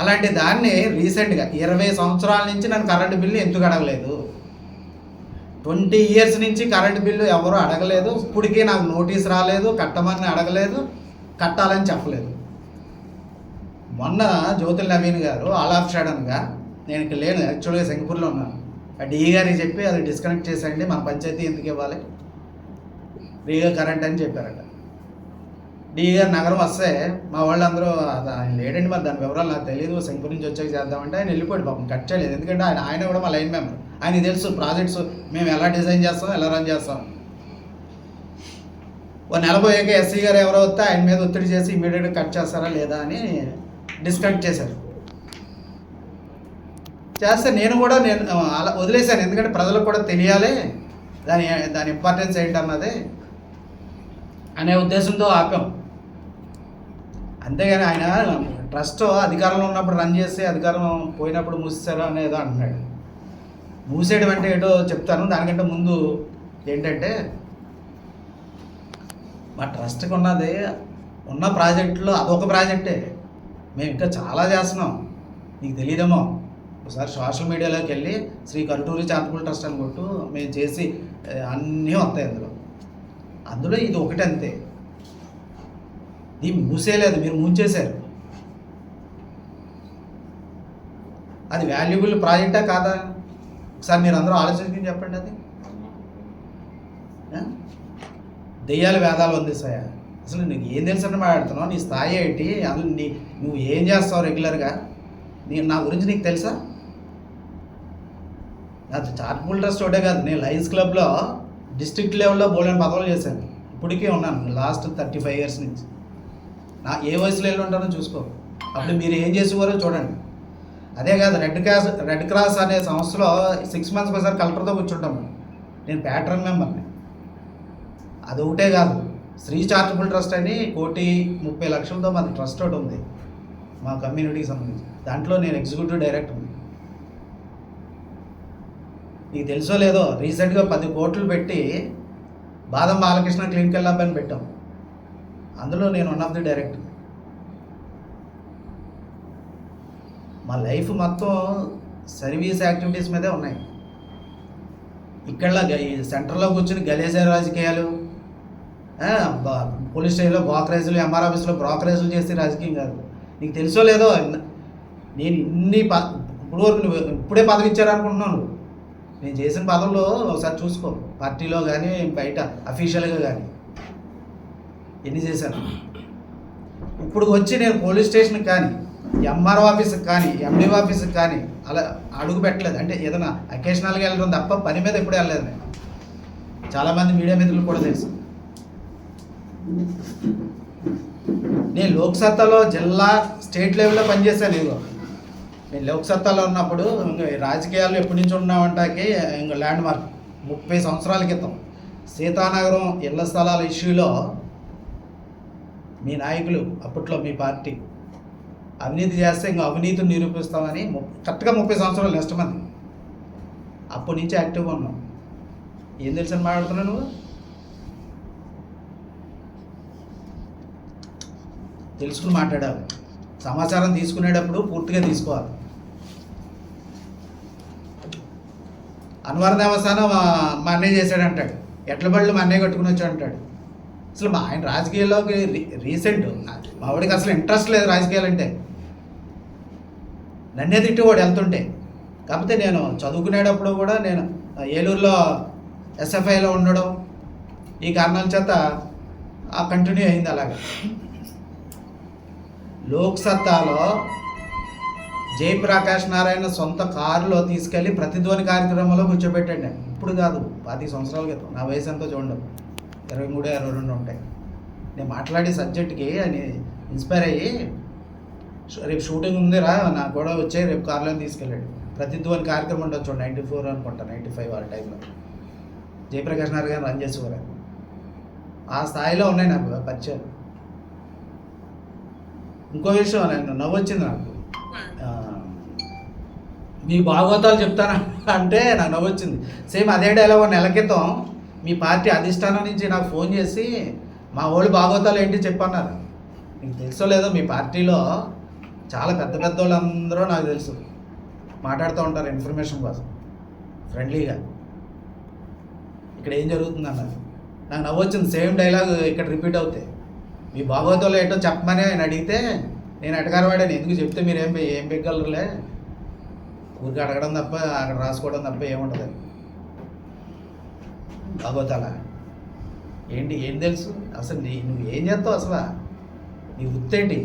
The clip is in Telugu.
అలాంటి దాన్ని రీసెంట్గా ఇరవై సంవత్సరాల నుంచి నన్ను కరెంటు బిల్లు ఎందుకు అడగలేదు? ట్వంటీ ఇయర్స్ నుంచి కరెంటు బిల్లు ఎవరు అడగలేదు. ఇప్పటికీ నాకు నోటీస్ రాలేదు కట్టమని అడగలేదు కట్టాలని చెప్పలేదు. మొన్న జ్యోతి నవీన్ గారు ఆల్ ఆఫ్ సడన్గా నేను ఇక్కడ లేను యాక్చువల్గా సింగపూర్లో ఉన్నాను. ఆ డిఈ గారికి చెప్పి అది డిస్కనెక్ట్ చేసేయండి మన పంచాయతీ ఎందుకు ఇవ్వాలి? ఫ్రీగా కరెంట్ అని చెప్పారట. డిఈ నగరం వస్తే మా వాళ్ళందరూ ఆయన లేడండి మరి దాని వివరాలు నాకు తెలియదు శంకర్ నుంచి వచ్చాక చేద్దామంటే ఆయన వెళ్ళిపోయాడు పాపం కట్ చేయలేదు. ఎందుకంటే ఆయన ఆయన కూడా మా లైన్ మెంబర్. ఆయనకి తెలుసు ప్రాజెక్ట్స్ మేము ఎలా డిజైన్ చేస్తాం ఎలా రన్ చేస్తాం. ఓ నెల పోయాక ఎస్సీ గారు ఎవరో వస్తే ఆయన మీద ఒత్తిడి చేసి ఇమీడియట్గా కట్ చేస్తారా లేదా అని డిస్కనెక్ట్ చేశారు. చేస్తే నేను కూడా నేను అలా వదిలేశాను. ఎందుకంటే ప్రజలకు కూడా తెలియాలి దాని దాని ఇంపార్టెన్స్ ఏంటన్నది అనే ఉద్దేశంతో ఆపాం. అంతేగాని ఆయన ట్రస్ట్ అధికారంలో ఉన్నప్పుడు రన్ చేసి అధికారం పోయినప్పుడు మూసేశారు అనేదో అంటున్నాడు. మూసేయడం అంటే ఏటో చెప్తాను. దానికంటే ముందు ఏంటంటే మా ట్రస్ట్కి ఉన్నది ఉన్న ప్రాజెక్టులో అదొక ప్రాజెక్టే. మేము ఇంకా చాలా చేస్తున్నాం. నీకు తెలియదేమో ఒకసారి సోషల్ మీడియాలోకి వెళ్ళి శ్రీ కరుటూరి చారిటబుల్ ట్రస్ట్ అని కొట్టు మేము చేసి అన్నీ వస్తాయి అందులో. అందులో ఇది ఒకటి అంతే దీన్ని మూసేయలేదు మీరు ముంచేశారు. అది వాల్యుబుల్ ప్రాజెక్టా కాదా? ఒకసారి మీరు అందరూ ఆలోచించుకుని చెప్పండి అది? దెయ్యాలు వేదాలు అందిస్తాయా? అసలు నీకు ఏం తెలుసు అంటే మాట్లాడుతున్నావు? నీ స్థాయి ఏంటి? అసలు నీ నువ్వు ఏం చేస్తావు రెగ్యులర్గా నీ నా గురించి నీకు తెలుసా? అది చార్పుల్ ట్రస్ట్ ఒకటే కాదు నేను లయన్స్ క్లబ్లో డిస్ట్రిక్ట్ లెవెల్లో బోల్డెన్ పదవులు చేశాను. ఇప్పటికీ ఉన్నాను లాస్ట్ థర్టీ ఫైవ్ ఇయర్స్ నుంచి. నా ఏ వయసులో వెళ్ళి ఉంటారో చూసుకో. అప్పుడు మీరు ఏం చేసేవారో చూడండి. అదే కాదు రెడ్ క్రాస్ రెడ్ క్రాస్ అనే సంస్థలో సిక్స్ మంత్స్ ఒకసారి కలెక్టర్తో కూర్చుంటాము నేను ప్యాట్రన్ మెంబర్ని. అది ఒకటే కాదు శ్రీ చార్టబుల్ ట్రస్ట్ అని కోటి ముప్పై లక్షలతో మన ట్రస్ట్ ఒకటి ఉంది మా కమ్యూనిటీకి సంబంధించి. దాంట్లో నేను ఎగ్జిక్యూటివ్ డైరెక్టర్ నీకు తెలుసో లేదో రీసెంట్గా పది కోట్లు పెట్టి బాదం బాలకృష్ణ క్లినికల్ ల్యాబ్ అని పెట్టాం. అందులో నేను వన్ ఆఫ్ ది డైరెక్టర్ మా లైఫ్ మొత్తం సర్వీస్ యాక్టివిటీస్ మీదే ఉన్నాయి. ఇక్కడ సెంటర్లో కూర్చుని గలేసే రాజకీయాలు పోలీస్ స్టేషన్లో బ్రోకరేజ్లు ఎంఆర్ ఆఫీస్లో బ్రోకరేజ్లు చేసే రాజకీయం కాదు. నీకు తెలుసో లేదో నేను ఇన్ని ప ఇప్పుడు వరకు నువ్వు ఇప్పుడే పదవి ఇచ్చారనుకుంటున్నాను నేను చేసిన పదవులు ఒకసారి చూసుకో. పార్టీలో కానీ బయట అఫీషియల్గా కానీ ఎన్ని చేశాను? ఇప్పుడు వచ్చి నేను పోలీస్ స్టేషన్కి కానీ ఎంఆర్ఓ ఆఫీస్కి కానీ ఎండి ఆఫీస్కి కానీ అలా అడుగు పెట్టలేదు. అంటే ఏదైనా అకేషనల్గా వెళ్ళడం తప్ప పని మీద ఎప్పుడూ వెళ్ళలేదు నేను. చాలామంది మీడియా మిత్రులు కూడా తెలుసు. నేను లోక్సత్తాలో జిల్లా స్టేట్ లెవెల్లో పనిచేశాను ఇదిగో నేను లోక్సత్తాలో ఉన్నప్పుడు రాజకీయాలు రాజకీయాల్లో ఎప్పటి నుంచి ఉన్నామంటాకి ఇంకా ల్యాండ్ మార్క్ ముప్పై సంవత్సరాల క్రితం. సీతానగరం ఇళ్ళ స్థలాల ఇష్యూలో మీ నాయకులు అప్పట్లో మీ పార్టీ. అవినీతి చేస్తే ఇంకా అవినీతిని నిరూపిస్తామని కరెక్ట్గా ముప్పై సంవత్సరాలు నెక్స్ట్ మంత్. అప్పటి నుంచి యాక్టివ్గా ఉన్నాం. ఏం తెలుసు అని మాట్లాడుతున్నావు నువ్వు? తెలుసుకుని మాట్లాడాలి సమాచారం తీసుకునేటప్పుడు పూర్తిగా తీసుకోవాలి. అన్వర్ దేవస్థానం మా అన్నయ్య చేశాడు అంటాడు ఎట్ల బళ్ళు మా అన్నయ్య కట్టుకుని వచ్చాడు అంటాడు అసలు మా ఆయన రాజకీయాల్లోకి రీ- రీసెంట్ మావాడికి అసలు ఇంట్రెస్ట్ లేదు రాజకీయాలు అంటే నన్నే తిట్టేవాడు వెళ్తుంటే. కాకపోతే నేను చదువుకునేటప్పుడు కూడా నేను ఏలూరులో ఎస్ఎఫ్ఐలో ఉండడం ఈ కారణాల చేత ఆ కంటిన్యూ అయింది అలాగా. లోక్సత్తాలో జయప్రకాష్ నారాయణ సొంత కారులో తీసుకెళ్ళి ప్రతిధ్వని కార్యక్రమంలో కూర్చోబెట్టండి ఇప్పుడు కాదు పాతి సంవత్సరాల క్రితం. నా వయసు ఎంతో చూడండి. ఇరవై మూడు ఇరవై రెండు ఉంటాయి. నేను మాట్లాడే సబ్జెక్ట్కి అని ఇన్స్పైర్ అయ్యి రేపు షూటింగ్ ఉందిరా నాకు కూడా వచ్చే రేపు కార్లో తీసుకెళ్ళాడు. ప్రతిధ్వని కార్యక్రమం ఉండొచ్చు నైంటీ ఫోర్ అనుకుంటా నైంటీ ఫైవ్ ఆ టైంలో. జయప్రకాష్ నారాయణ గారు రన్ చేసేవారు. ఆ స్థాయిలో ఉన్నాయి నాకు పరిచయాలు. ఇంకో విషయం నేను నవ్వొచ్చింది నాకు. మీ భాగవతాలు చెప్తానా అంటే నాకు నవ్వొచ్చింది సేమ్ అదే డైలాగ్ నెల క్రితం మీ పార్టీ అధిష్టానం నుంచి నాకు ఫోన్ చేసి మా వాళ్ళు భాగవతాలు ఏంటి చెప్పన్నారు. మీకు తెలుసో లేదో మీ పార్టీలో చాలా పెద్ద పెద్ద వాళ్ళందరూ నాకు తెలుసు. మాట్లాడుతూ ఉంటారు ఇన్ఫర్మేషన్ కోసం. ఫ్రెండ్లీగా. ఇక్కడ ఏం జరుగుతుంది అన్నది. నాకు నవ్వొచ్చింది. సేమ్ డైలాగ్ ఇక్కడ రిపీట్ అవుతాయి మీ భాగవతంలో ఏంటో చెప్పమని ఆయన అడిగితే నేను అటగారవాడాను ఎందుకు చెప్తే మీరు ఏం ఏం పెగ్గలరులే? ఊరికి అడగడం తప్ప అక్కడ రాసుకోవడం తప్ప ఏముంటుంది భాగవతాల ఏంటి ఏం తెలుసు? అసలు నీ నువ్వు ఏం చేస్తావు అసలు? నీ వృత్తి ఏంటి